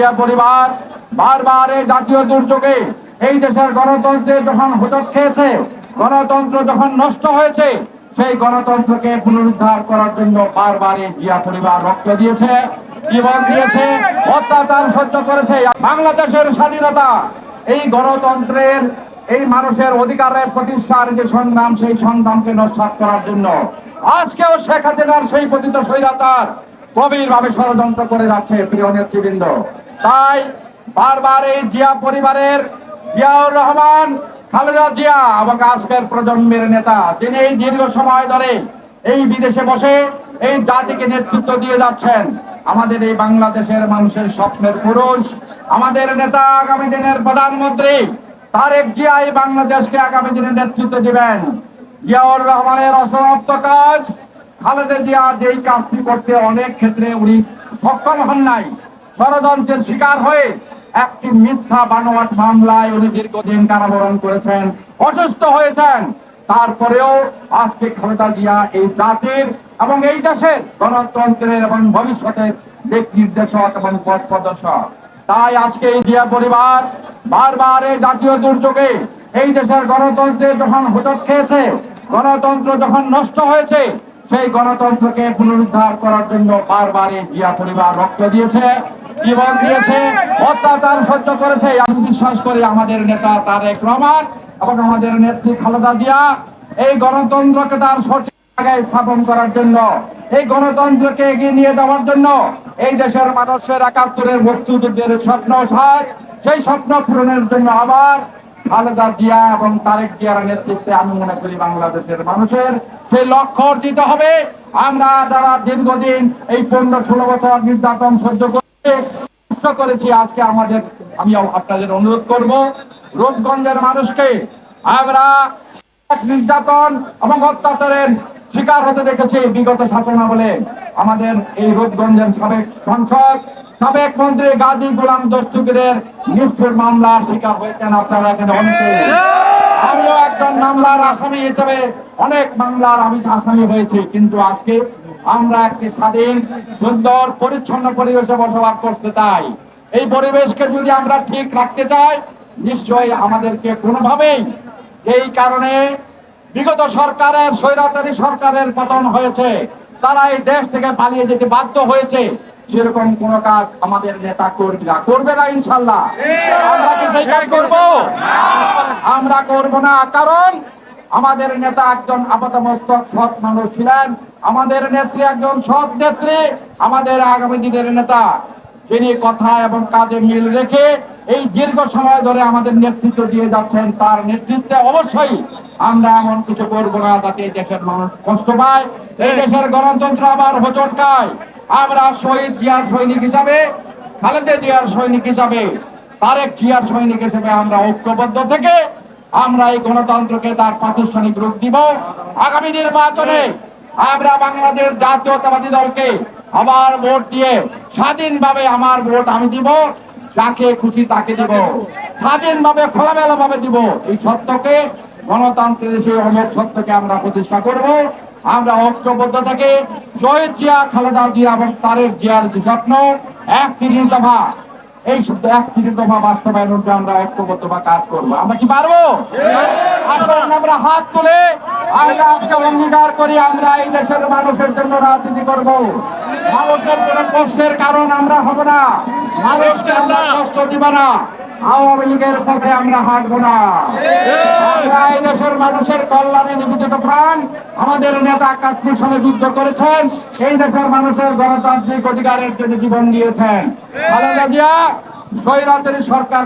জিয়া পরিবার বারবার এই জাতীয় দুর্যোগে এই দেশের গণতন্ত্রে যখন হোঁচট খেয়েছে, গণতন্ত্র যখন নষ্ট হয়েছে, সেই গণতন্ত্রকে পুনরুদ্ধার করার জন্য বারবার এই জিয়া পরিবার রক্ত দিয়েছে, জীবন দিয়েছে, অত্যাচার সহ্য করেছে। বাংলাদেশের স্বাধীনতা, এই গণতন্ত্রের, এই মানুষের অধিকারের প্রতিষ্ঠার যে সংগ্রাম, সেই সংগ্রামকে নস্বাত করার জন্য আজকেও শেখ হাসিনার সেই পতিত স্বৈরাচার গভীর ভাবে ষড়যন্ত্র করে যাচ্ছে প্রিয় নেতৃবৃন্দ। তাই বারবার এই জিয়া পরিবারের জিয়াউর রহমান, খালেদা জিয়া এবং আজকের প্রজন্মের নেতা, তিনি এই দীর্ঘ সময় ধরে এই বিদেশে বসে এই জাতিকে নেতৃত্ব দিয়ে যাচ্ছেন। আমাদের এই বাংলাদেশের মানুষের স্বপ্নের পুরুষ, আমাদের নেতা আগামী দিনের প্রধানমন্ত্রী, তারেক জিয়া এই বাংলাদেশকে আগামী দিনে নেতৃত্ব দিবেন। জিয়াউর রহমানের অসমাপ্ত কাজ, খালেদা জিয়া যেই কাজটি করতে অনেক ক্ষেত্রে উনি সক্ষম হন নাই। ষড়যন্ত্রের শিকার হয়ে একটি মিথ্যা বানোয়াট মামলায় উনি দীর্ঘদিন কারাবরণ করেছেন, অসুস্থ হয়েছেন। তারপরেও আজকে খালেদা জিয়া এই জাতির এবং এই দেশের গণতন্ত্রের এবং ভবিষ্যতের দিক নির্দেশক এবং পথ প্রদর্শক। তাই আজকে এই জিয়া পরিবার বারবার এই জাতীয় দুর্যোগে এই দেশের গণতন্ত্রে যখন হোঁচট খেয়েছে, গণতন্ত্র যখন নষ্ট হয়েছে, সেই গণতন্ত্রকে পুনরুদ্ধার করার জন্য বারবার এই জিয়া পরিবার রক্ত দিয়েছে। জীবন দিয়েছে, অত্যাচার সহ্য করেছে। আমি বিশ্বাস করি আমাদের নেতা তারেক রহমান এবং আমাদের নেত্রী খালেদা জিয়া এই গণতন্ত্রকে তার সঠিক জায়গায় স্থাপন করার জন্য, এই গণতন্ত্রকে এগিয়ে নিয়ে যাওয়ার জন্য এই দেশের মানুষের একাত্তরের মুক্তিযুদ্ধের স্বপ্ন সার সেই স্বপ্ন পূরণের জন্য আবার খালেদা জিয়া এবং তারেক জিয়ার নেতৃত্বে আমি মনে করি বাংলাদেশের মানুষের সেই লক্ষ্য অর্জিত হবে। আমরা যারা দীর্ঘদিন এই পনেরো ষোলো বছর নির্যাতন সহ্য করেছি আজকে আমাদের, আমি আপনাদের অনুরোধ করব, রূপগঞ্জের মানুষকে আমরা নির্যাতন এবং অত্যাচারের শিকার হতে দেখেছি বিগত শাসনামলে। আমাদের এই রূপগঞ্জের সাবেক সংসদ, সাবেক মন্ত্রী গাজী গোলাম দস্তুগিরের নিষ্ঠুর মামলার শিকার হয়েছেন আপনারা এখানে অনেকে। আমিও একজন মামলার আসামি হিসেবে অনেক মামলার আমি আসামি হয়েছি, কিন্তু আজকে আমরা একটি স্বাধীন সুন্দর পরিচ্ছন্ন পরিবেশে বসবাস করতে চাই। এই পরিবেশকে যদি আমরা ঠিক রাখতে চাই নিশ্চয়ই আমাদেরকে কোনোভাবেই এই কারণে বিগত সরকারের স্বৈরাচারী সরকারের পতন হয়েছে। তারা এই দেশ থেকে পালিয়ে যেতে বাধ্য হয়েছে। সেরকম কোন কাজ আমাদের নেতা কর্মীরা করবে না ইনশাল্লাহ। আমরা কি সেই কাজ করব? আমরা করব না কারণ আমাদের নেতা একজন আপাতমস্তক সৎ মানুষ ছিলেন। আমাদের নেত্রী একজন সৎ নেত্রী। আমাদের আগামী দিনের নেতা তিনি কথা এবং কাজে মিল রেখে এই দীর্ঘ সময় ধরে আমাদের নেতৃত্ব দিয়ে যাচ্ছেন, তার নেতৃত্বে অবশ্যই আমরা এমন কিছু করব না যাতে দেশের মানুষ কষ্ট পায়। এই দেশের গণতন্ত্র আবার হোচট খায় আমরা শহীদ জিয়ার সৈনিক হিসাবে, খালেদা জিয়ার সৈনিক হিসাবে, তারেক জিয়ার সৈনিক হিসেবে আমরা ঐক্যবদ্ধ থেকে আমরা এই গণতন্ত্রকে তার প্রাতিষ্ঠানিক রূপ দিব। আগামী নির্বাচনে আমরা বাংলাদেশ জাতীয়তাবাদী দলকে আবার ভোট দিয়ে স্বাধীনভাবে আমার ভোট আমি দিব, যাকে খুশি তাকে দিব। স্বাধীনভাবে খোলামেলা ভাবে দিব এই সত্যকে গণতন্ত্রের সেই অমর সত্যকে আমরা প্রতিষ্ঠা করব। আমরা ঐক্যবদ্ধ থেকে শহীদ জিয়া, খালেদা জিয়া এবং তারেক জিয়ার যে স্বপ্ন, এক তিরিশ দফা এই শুধু এক তিরিশ দফা বাস্তবায়নের উঠে আমরা ঐক্যবদ্ধ বা কাজ করব। আমরা কি পারব? আসলে আমরা হাত তুলে আমরা আজকে অঙ্গীকার করি, আমরা এই দেশের মানুষের জন্য রাজনীতি করব। মানুষের কোনো কষ্টের কারণ আমরা হব না। মানুষকে আমরা কষ্ট দিব না। আওয়ামী লীগের পথে আমরা হাঁটবো না। আমরা এই দেশের মানুষের কল্যাণে নিবেদিত প্রাণ আমাদের নেতা কাশ্মীর সঙ্গে যুদ্ধ করেছেন। এই দেশের মানুষের গণতান্ত্রিক অধিকারের জন্য জীবন দিয়েছেন। খালেদা জিয়া, স্বৈরাচারী সরকার